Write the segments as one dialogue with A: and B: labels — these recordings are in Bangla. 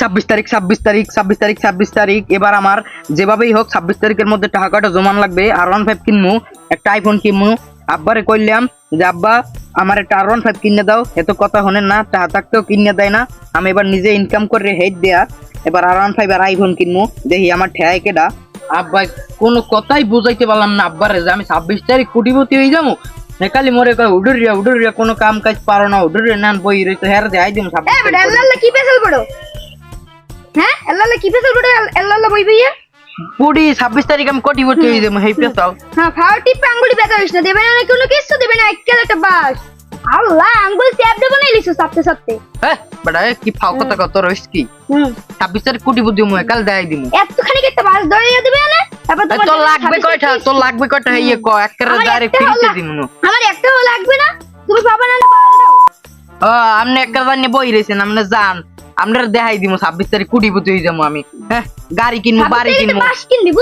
A: ছাব্বিশ তারিখ ছাব্বিশ তারিখ ছাব্বিশ তারিখ ছাব্বিশ তারিখ। এবার আমার যেভাবেই হোক ছাব্বিশ তারিখের মধ্যে টাকাটা জমান লাগবে। আর ওয়ান ফাইভ কিনবো একটা আইফোন কিনবো আব্বারে কইলাম যে আব্বা আমার একটা আর ওয়ান ফাইভ কিনে দাও। এত কথা হনেন না টাকা থাকতেও কিনে দেয় না। আমি এবার নিজে ইনকাম করে হেড দেয়া। এবার আর ওয়ান ফাইভ আর আইফোন কিনবো দেখি আমার ঠেয়াই কেডা? আব্বা কোনো কথাই বুঝাইতে পারলাম না আব্বারে। যে আমি ছাব্বিশ তারিখ কোটিপতি হয়ে যাব? নেকালি মরে কয় উডুরিয়া উডুরিয়া কোনো কাম কাজ পারো না উডুরিয়া নেন বই রইতো হের দেয় দিম ছাব্বিশ
B: হ্যাঁ? আল্লাহ কি পেছাল পড়ো আল্লাহ বই বইয়া
A: পুরি ছাব্বিশ তারিখ আমি কোটিপতি হয়ে যাব হেই পেছাও
B: হ্যাঁ ফাও টিপ আঙ্গুলি ব্যথা হইস না দেবে না কোনো কিছু দেবে না একেল একটা বাস। আল্লাহ আঙ্গুল ট্যাপ দেবো না লিসু সাপতে সাপতে।
A: হ্যাঁ এ কি ফাও কথা কত রইস কি? ছাব্বিশ তারিখ কোটিপতি হব কাল দেয় দিমু।
B: এতখানি একটা বাস ধরে দেবে না তারপর
A: তোর লাগবে
B: 26
A: কয়টা? তোর লাগবে কয়টা? হেই ক একেবারে ডাইরেক্ট ফ্রিতে দিমু। না
B: আমার একটাও লাগবে না? তুমি পাবা না না পাবা না?
A: ও আপনি একটা জানি বই রয়েছেন আপনি যান। আপনার দেখাই দিমু ছাব্বিশ তারিখ কোটিপতি হয়ে যাব আমি। হ্যাঁ গাড়ি কিনবো বাড়ি কিনবো?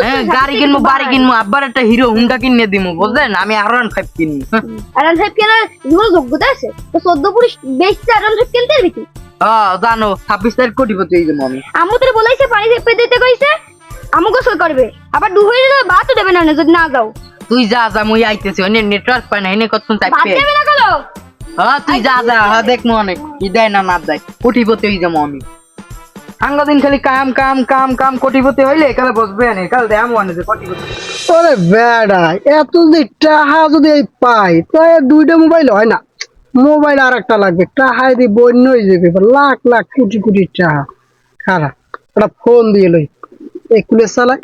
A: হ্যাঁ গাড়ি কিনবো বাড়ি কিনবো আব্বার একটা হিরো হুন্ডা কিনে বুঝলেন? আমি আর ওয়ান ফাইভ কিনবো
B: সাহেব কেনার কোনো যোগ্যতা আছে? তো চোদ্দ পুরুষ বেশি সাহেব কিনতে পারবি
A: জানো ছাব্বিশ তারিখ কোটিপতি হয়ে যাব আমি।
B: আম্মু তোর বলাইছে পানি চেপে দিতে কইছে। আম্মু গোসল করবে। আবার ডুবে ভাতও দেবে না যদি না যাও।
A: তুই যা যা মুই আইতেছি অনেক নেটওয়ার্ক পাই না এনে কতক্ষণ
B: ভাত
A: চাইবে
B: দেবে না
A: হ্যাঁ তুই যা যা হ্যাঁ দেখব অনেক। দেয় না না দেয় কোটিপতি হয়ে যাব আমি। আঙ্গা দিন খালি কাম কাম কাম কাম, কোটিপতি হইলে কালে বসবে না কাল আমি অনেক কোটিপতি।
C: বেড়া, এত যদি টাহা যদি পাই, তো এ দুইটা মোবাইল হয় না। মোবাইল আর একটা লাগবে টাহাই দিয়ে বন্য হয়ে যাবে লাখ লাখ, কোটি কোটি টাহা। খারাপ, একটা ফোন দিয়ে লই। এই কুলে চালাই।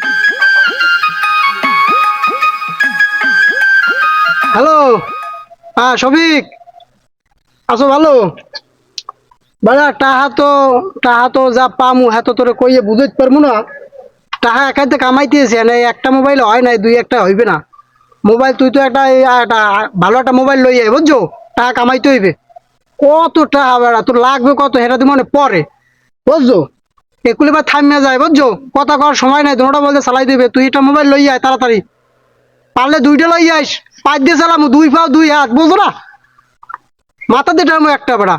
C: হ্যালো হ্যাঁ শফিক। আছো ভালো? বেড়া টাহা তো টাহা তো যা পামু হ্যাঁ তো তোরে কইয়ে বুঝতে পারব না। টাকা একাইতে কামাইতেছে না একটা মোবাইল হয় না দুই একটা হইবে না। মোবাইল তুই তো একটা ভালো একটা মোবাইল লই আই বুঝছ? টাকা কামাইতে হইবে। কত টাকা বেড়া, তোর লাগবে কত হেটা তুই মনে পরে বুঝছ? একুলে বা থামিয়ে যায়, বুঝছ? কথা কর সময় নাই, দুটা বলতে চালাই দিবে, তুই একটা মোবাইল লই আয় তাড়াতাড়ি। পারলে দুইটা লই আইস, পাঁচ দিয়ে চালামু, দুই পাও, দুই হাত, বুঝছ না? মাথা দিয়ে টামু একটা বেড়া।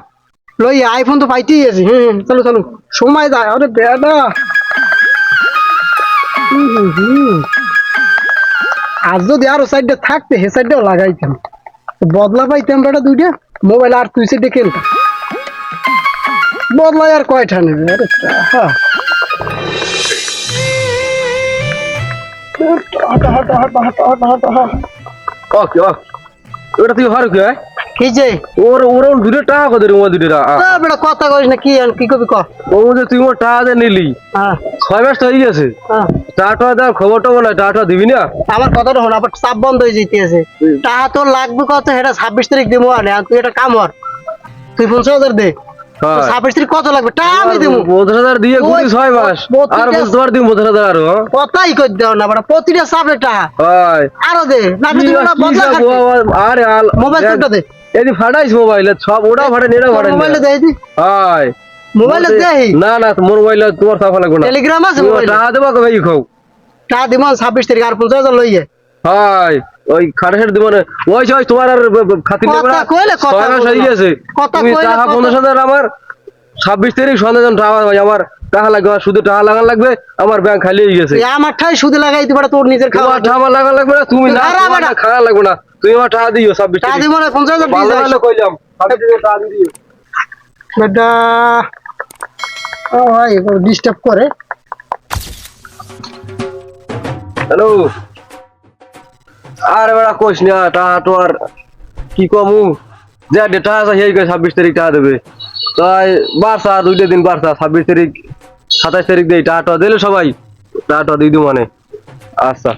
C: লই আইফোন তো পাইতেই আছে। হুম চলো চলো। সময় যায়। আরে বেড়া। আর যদি আরও সাইডটা থাকতে হে সাইডটাও লাগাইতাম। বদলা পাইতাম বেটা দুইটা। মোবাইল আর তুই সাইডে কিনতাম বদলাই আর কয়টা নেবে? আরে হ্যাঁ হাঁটা হাঁটা হাঁটা হাঁটা হাঁটা হাঁটা হাঁটা।
D: ওকে ওকে ওটা তুই হারু কি হয়
C: কি যে?
D: ওর ওর দুটো টাকা কত রে দুটো
C: বেটা কথা কইস না কি কি কবি ক?
D: ও যে তুই মোর টাকা দিয়ে নিলি।
C: হ্যাঁ।
D: ছয় মাস হয়ে গেছে। টাকা দেওয়ার খবর টবর নাই টাকা দিবি না?
C: আমার কথাটা হলো আবার চাপ বন্ধ হয়ে টাকা লাগবে কত সেটা ছাব্বিশ তারিখ দেবো আর তুই এটা কাম হর তুই পঞ্চাশ হাজার দে।
D: হ্যাঁ।
C: ছাব্বিশ তারিখ কত লাগবে? টাকা আমি দেবো
D: পঞ্চাশ হাজার দিয়ে ঘুরি ছয় মাস।
C: প্রতিটা-
D: আর বুঝতে পারতি পঞ্চাশ হাজার আরও?
C: কথাই কই দেও না বেটা প্রতিটা চাপে টাকা। আরও দে না
D: কি-
C: তুই ওটা
D: কি
C: বদলা
D: সব
C: খাটবি।
D: ও- আরে
C: মোবাইল দে।
D: এদি ফাটাইস মোবাইল সব ওটা ফাটাই এটা ফাটাই
C: মোবাইলটা দে দি
D: হয়।
C: মোবাইলটা দে
D: না না মোর মোবাইল তোমার সাফা লাগবে না।
C: টেলিগ্রাম আছে মোবাইল?
D: টাকা দেবো খাও
C: টাকা দিব ছাব্বিশ তারিখ আর পঞ্চাশ হাজার লইয়ে।
D: হয় ওই ওই ওই তোমার আর খাতির নেবে
C: কথা কইলে। কথা।
D: গেছে।
C: কথা কইলে
D: টাকা আমার ছাব্বিশ তারিখ সন্ধ্যা টাকা ভাই আমার টাকা লাগবে আমার শুধু টাকা লাগান লাগবে আমার ব্যাংক খালি হয়ে গেছে।
C: আমার ঠাই সুদে লাগাই দিবা তোর নিজের খাওয়া
D: টাকা লাগান লাগবে না তুমি না খাওয়া লাগবে না। আমার টাকা দিও ছাব্বিশ
C: টাকা দিব না পঞ্চাশ হাজার
D: ভালো
C: দিয়ে
D: ভালো কইলাম ছাব্বিশ তারিখে টাকা দিও।
C: বেটা ও ভাই ডিস্টার্ব করে।
D: হ্যালো আরে বেড়া কইস না টাকা তো আর কি কমু? যে ডেটা আছে সেই কই ছাব্বিশ তারিখ টাকা দেবে। তাই বারসা দুইটা দিন বারসা ছাব্বিশ তারিখ সাতাইশ তারিখ দেই টাকা দিলে সবাই। টাকা দিয়ে দিব মানে। আচ্ছা।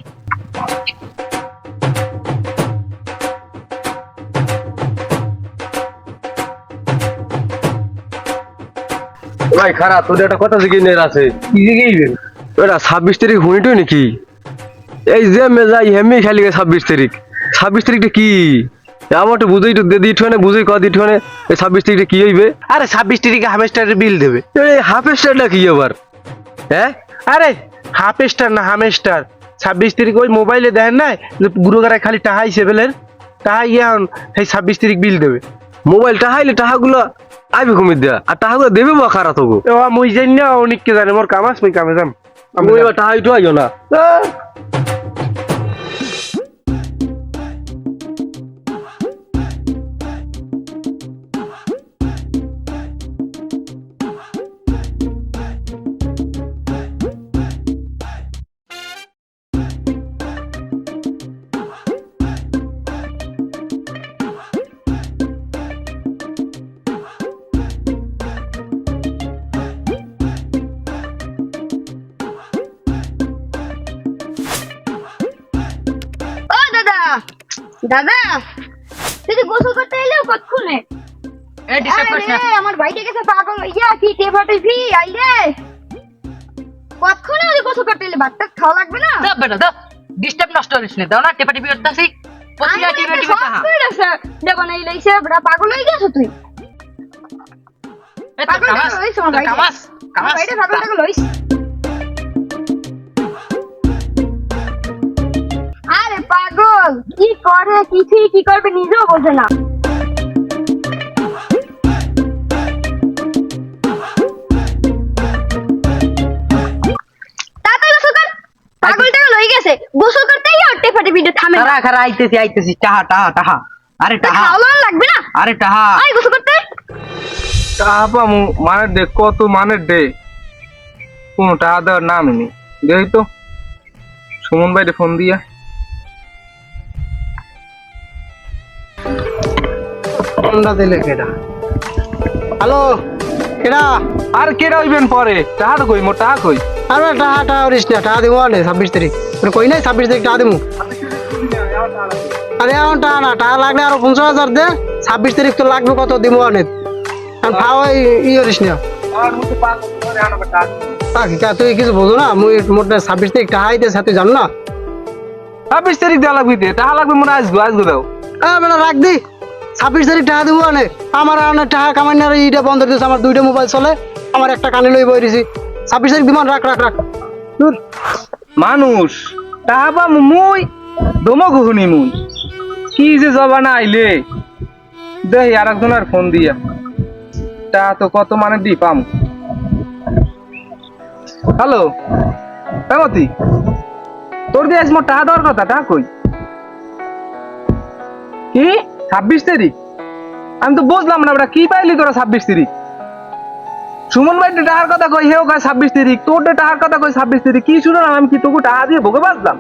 D: ভাই খারাপ তোদের একটা কথা জিজ্ঞেস আছে কি জিজ্ঞেস ওটা ছাব্বিশ তারিখ হুনিটই নাকি এই যে মেজাই হেমি খালি ছাব্বিশ তারিখ। ছাব্বিশ তারিখটা কি? আমার তো বুঝেই তো দিই ঠোনে বুঝেই ক দিই ঠোনে এই ছাব্বিশ তারিখটা কি হইবে?
E: আরে ছাব্বিশ তারিখে হামেস্টারের বিল দেবে।
D: এই হাফ স্টারটা কি আবার? হ্যাঁ?
E: আরে হাফ স্টার না হামেস্টার। ছাব্বিশ তারিখ ওই মোবাইলে দেখেন না গুরুগারায় খালি টাহাই সেভেলের টাহাই ইয়ান সেই ছাব্বিশ তারিখ বিল দেবে।
D: মোবাইল টাহাইলে টাহাগুলো আইবি কমিয়ে দেয়া আর টাহাগুলো দেবে বা খারা তবু
E: মই মুই জানি না অনেক কে জানে মোর কাম আছে মুই কামে যাম। আমি
D: টাহাই তো আইও না।
B: দাদা তুই গোসল করতে এলেও কতক্ষণে? আমার ভাইটা গেছে পাগল হইয়া কি তে ফাটে ভি আই কতক্ষণে ওই গোসল করতে এলে? ভাতটা খাওয়া লাগবে না?
A: দাও বেটা দাও। ডিস্টার্ব নষ্ট করিস না দাও না টেপা টিপি করতেছি। প্রতিটা টিপে টিপে তাহা।
B: দেবো না ইলাইছে বড় পাগল হয়ে গেছো তুই। পাগল
A: কামাস
B: আমার ভাইটা।
A: কামাস কামাস
B: ভাইটা পাগল হইছে করে কিছুই কি করবে নিজেও বোঝে না। গোসল করতেই আর টেফাটে ভিডিও থামে
A: খারা খারা আইতেছি আইতেছি। টাহা টাহা টাহা। আরে টাহা।
B: খাওয়া লাগবে না?
A: আরে টাহা।
B: আয় গোসল করতে।
F: টাহা পামু মানের দে কত মানের দে। কোনো টাহা দেওয়ার নামই নেই। দেই তো। সুমন ভাইরে ফোন দিয়া।
C: ফোনটা দিলে কেডা? হ্যালো? কেডা?
F: আর কেডা হইবেন পরে? টাহা তো কই মোর টাহা কই?
C: আরে টাহা টাহা করিস না টাহা দিব আনে ছাব্বিশ তারিখ। তোর কই নাই? ছাব্বিশ তারিখ টাহা দিমু। আরে এখন টাহা না টাহা লাগলে আরও পঞ্চাশ হাজার দে। ছাব্বিশ তারিখ তো লাগবে কত দিমু আনে? কারণ খাওয়া ই করিস না। তুই কিছু বোঝো না? মুই মোট ছাব্বিশ তারিখ টাহা আইতেছে তুই জানো না?
F: ছাব্বিশ তারিখ দেওয়া লাগবে দে টাহা লাগবে মোর আসব আসব দাও।
C: হ্যাঁ রাখ দি। ছাব্বিশ তারিখ টাকা দিব আনে। আমার আনে টাকা কামাই না এইটা বন্ধ দিয়েছে। আমার দুইটা মোবাইল চলে, আমার একটা কানে লই বই দিছি ছাব্বিশ তারিখ দিমান, রাখ রাখ রাখ।
F: মানুষ টাহা পামু মুই, দমক হুনি মুই। কি যে জবানা আইলে। দেই আর একজনের ফোন দিয়া। টাহা তো কত মানে দি পাম। হ্যালো হেমতি তোর দিয়ে আজ টাহা দেওয়ার কথা? টাহা কই? কি? ছাব্বিশ তারিখ? আমি তো বুঝলাম না ওটা কি পাইলি তোরা ছাব্বিশ তারিখ? সুমন ভাই টাকার কথা কই হেও কয় ছাব্বিশ তারিখ। তোর টাকার কথা কই ছাব্বিশ তারিখ। কি শুনলাম আমি, কি তোকে টাকা দিয়ে ভোগে বাঁচলাম?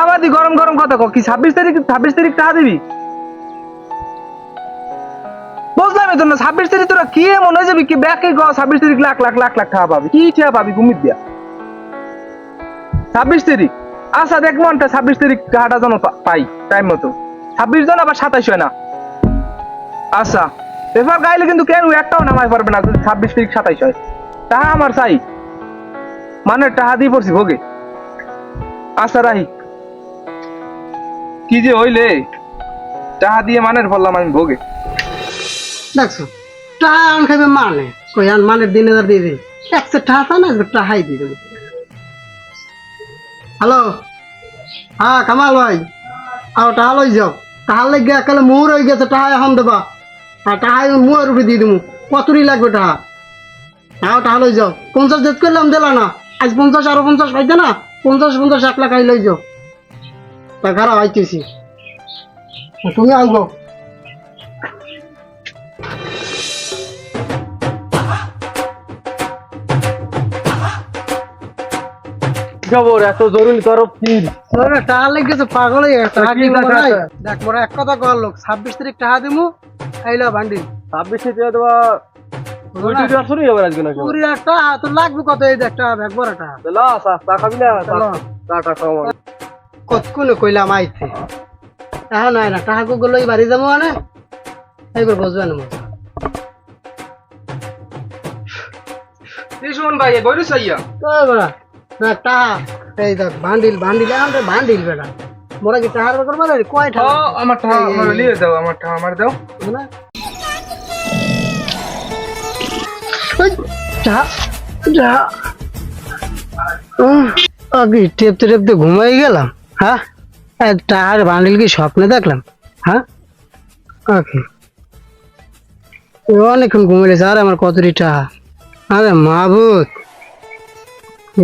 F: আবার গরম গরম কথা কো কি ছাব্বিশ তারিখ ছাব্বিশ তারিখ টাকা দিবি? বুঝলাম তো না, ছাব্বিশ তারিখ তোরা কি মনে হয়ে যাবি, কি ব্যাকে গ ছাব্বিশ তারিখ লাখ লাখ লাখ লাখ টাকা পাবি। কি টাকা পাবি গুমিত দিয়া? ছাব্বিশ তারিখ। আচ্ছা দেখ, মনটা ছাব্বিশ তারিখ টাকাটা পা- পাই টাইম মতো। ছাব্বিশ জন আবার সাতাইশ হয় না। আচ্ছা পেপার গাইলে কিন্তু কেন একটাও নামাই পারবে না ছাব্বিশ তারিখ সাতাইশ হয়। তাহা আমার চাই। মানে টাহা দিয়ে পড়ছি ভোগে। আচ্ছা রাহি। কি যে হইলে? টাহা দিয়ে মানের বললাম আমি ভোগে।
C: দেখছ টাকা আন খাইবে মানে? কই আন মানের দিন হাজার দিয়ে দে একশো টাকা না টাকাই দিয়ে দেবো। হ্যালো? হ্যাঁ কামাল ভাই। আর টাহা লই যাও। টাকা লাগে একালে মোর হয়ে গেছে টাহা এখন দেবা। আর টাহাই মুয়ের উপরে দিয়ে দেবো কতরি লাগবে টাহা? হ্যাঁ টাহা লই যাও। পঞ্চাশ ডেট করলাম, দিলা না। আজ পঞ্চাশ, আরও পঞ্চাশ পাইতে না? পঞ্চাশ পঞ্চাশ, এক লাখ আই লই যাও। তা খারাপ আইতেছি। তুমি আসব
D: খবর এত জরুরি তরফ কি
C: টাকা লেগেছে পাগল হয়ে? দেখ মোরা এক কথা কর লোক ছাব্বিশ তারিখ টাকা দিমু আইলা বান্ডিল
D: ছাব্বিশ থেকে দেওয়া
C: একটা লাগবে কত এই টাকা ব্যাগ বড় টাকা
D: খাবি না?
C: কতক্ষণে কইলাম আইতে? নাই না বাড়ি যাব মানে? এইবার বসবে না মজা।
F: ভাই বইরে
C: না এই দেখ বান্ডিল বান্ডিল এখন তো বান্ডিল বেড়া মোরা কি টাকার বেকার কয়
F: ও আমার আমার লিয়ে দাও আমার টাকা আমার দাও।
C: না? ওই, যা যা উম, আগে টেপতে টেপতে ঘুমাই গেলাম হ্যাঁ? টাকার বান্ডিল কি স্বপ্নে দেখলাম হ্যাঁ? ওকে অনেকক্ষণ ঘুমিয়েছে আর আমার কতটি টাকা আরে মাহবুত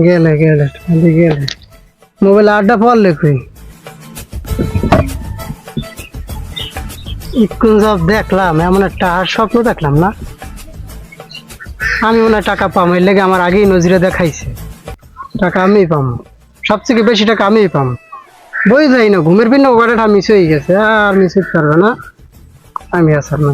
C: গেলে গেলে গেলে। মোবাইল আড্ডা পড়লে কই সব দেখলাম, এমন একটা আর স্বপ্ন দেখলাম না। আমি হয় টাকা পাম এর লেগে আমার আগেই নজিরে দেখাইছে। টাকা আমিই পাবো। সবথেকে বেশি টাকা আমিই পাম বই যাই না, ঘুমের বিন্ন ওখানে মিস হয়ে গেছে, আর মিস পারবে না। আমি আসার না